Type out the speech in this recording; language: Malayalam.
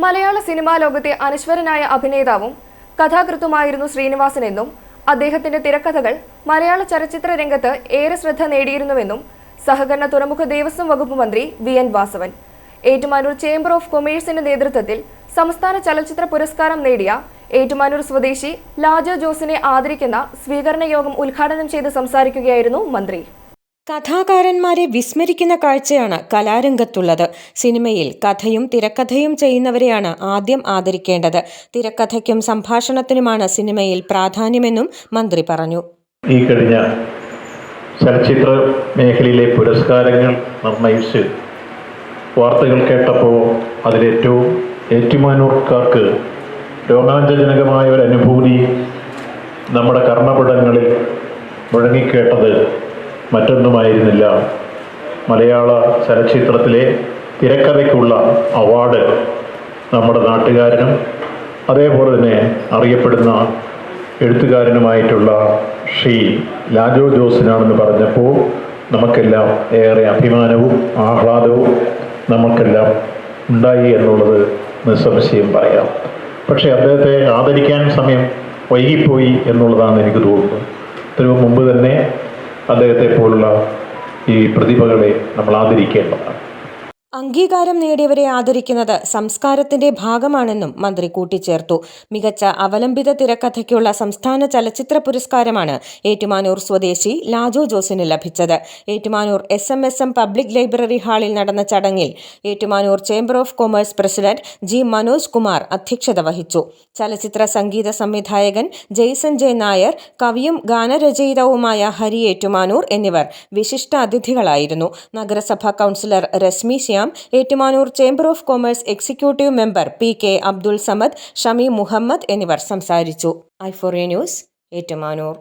മലയാള സിനിമാ ലോകത്തെ അനശ്വരനായ അഭിനേതാവും കഥാകൃത്തുമായിരുന്നു ശ്രീനിവാസനെന്നും അദ്ദേഹത്തിന്റെ തിരക്കഥകൾ മലയാള ചലച്ചിത്ര രംഗത്ത് ഏറെ ശ്രദ്ധ നേടിയിരുന്നുവെന്നും സഹകരണ തുറമുഖ ദേവസ്വം വകുപ്പ് മന്ത്രി V N Vasavan. Ettumanoor chamber of കൊമേഴ്സിന്റെ നേതൃത്വത്തിൽ സംസ്ഥാന ചലച്ചിത്ര പുരസ്കാരം നേടിയ ഏറ്റുമാനൂർ സ്വദേശി ലാജോ ജോസിനെ ആദരിക്കുന്ന സ്വീകരണ യോഗം ഉദ്ഘാടനം ചെയ്ത് സംസാരിക്കുകയായിരുന്നു മന്ത്രി. കഥാകാരന്മാരെ വിസ്മരിക്കുന്ന കാഴ്ചയാണ് കലാരംഗത്തുള്ളത്. സിനിമയിൽ കഥയും തിരക്കഥയും ചെയ്യുന്നവരെയാണ് ആദ്യം ആദരിക്കേണ്ടത്. തിരക്കഥയ്ക്കും സംഭാഷണത്തിനുമാണ് സിനിമയിൽ പ്രാധാന്യമെന്നും മന്ത്രി പറഞ്ഞു. ഈ കഴിഞ്ഞ ചലച്ചിത്ര മേഖലയിലെ പുരസ്കാരങ്ങൾ നിർണയിച്ച് വാർത്തകൾ കേട്ടപ്പോൾ അതിലേറ്റവും ഏറ്റുമാനൂർക്കാർക്ക് രോമാഞ്ചജനകമായ ഒരു അനുഭൂതി നമ്മുടെ കർണപടങ്ങളിൽ മുഴങ്ങിക്കേട്ടത് മറ്റൊന്നുമായിരുന്നില്ല. മലയാള ചലച്ചിത്രത്തിലെ തിരക്കഥയ്ക്കുള്ള അവാർഡ് നമ്മുടെ നാട്ടുകാരനും അതേപോലെ തന്നെ അറിയപ്പെടുന്ന എഴുത്തുകാരനുമായിട്ടുള്ള ശ്രീ ലാജോ ജോസിനാണെന്ന് പറഞ്ഞപ്പോൾ നമുക്കെല്ലാം ഏറെ അഭിമാനവും ആഹ്ലാദവും നമുക്കെല്ലാം ഉണ്ടായി എന്നുള്ളത് നിസ്സംശയം പറയാം. പക്ഷേ അദ്ദേഹത്തെ ആദരിക്കാൻ സമയം വൈകിപ്പോയി എന്നുള്ളതാണ് എനിക്ക് തോന്നുന്നത്. ഇതിനു മുമ്പ് തന്നെ അദ്ദേഹത്തെ പോലുള്ള ഈ പ്രതിഭകളെ നമ്മൾ ആദരിക്കേണ്ടതാണ്. അംഗീകാരം നേടിയവരെ ആദരിക്കുന്നത് സംസ്കാരത്തിന്റെ ഭാഗമാണെന്നും മന്ത്രി കൂട്ടിച്ചേർത്തു. മികച്ച അവലംബിത തിരക്കഥയ്ക്കുള്ള സംസ്ഥാന ചലച്ചിത്ര പുരസ്കാരമാണ് ഏറ്റുമാനൂർ സ്വദേശി ലാജോ ജോസിന് ലഭിച്ചത്. Ettumanoor S M S M public library ഹാളിൽ നടന്ന ചടങ്ങിൽ Ettumanoor chamber of commerce president G Manoj Kumar അധ്യക്ഷത വഹിച്ചു. ചലച്ചിത്ര സംഗീത സംവിധായകൻ ജെയ്സൺ ജെ നായർ കവിയും ഗാനരചയിതാവുമായ ഹരി ഏറ്റുമാനൂർ എന്നിവർ വിശിഷ്ട അതിഥികളായിരുന്നു നഗരസഭാ councillor Reshmi Shyam Ettumanoor chamber of commerce executive member P K Abdul Samad Shami Muhammad എന്നിവർ സംസാരിച്ചു. ഐ ഐഫോറിയ ന്യൂസ് ഏറ്റുമാനൂർ.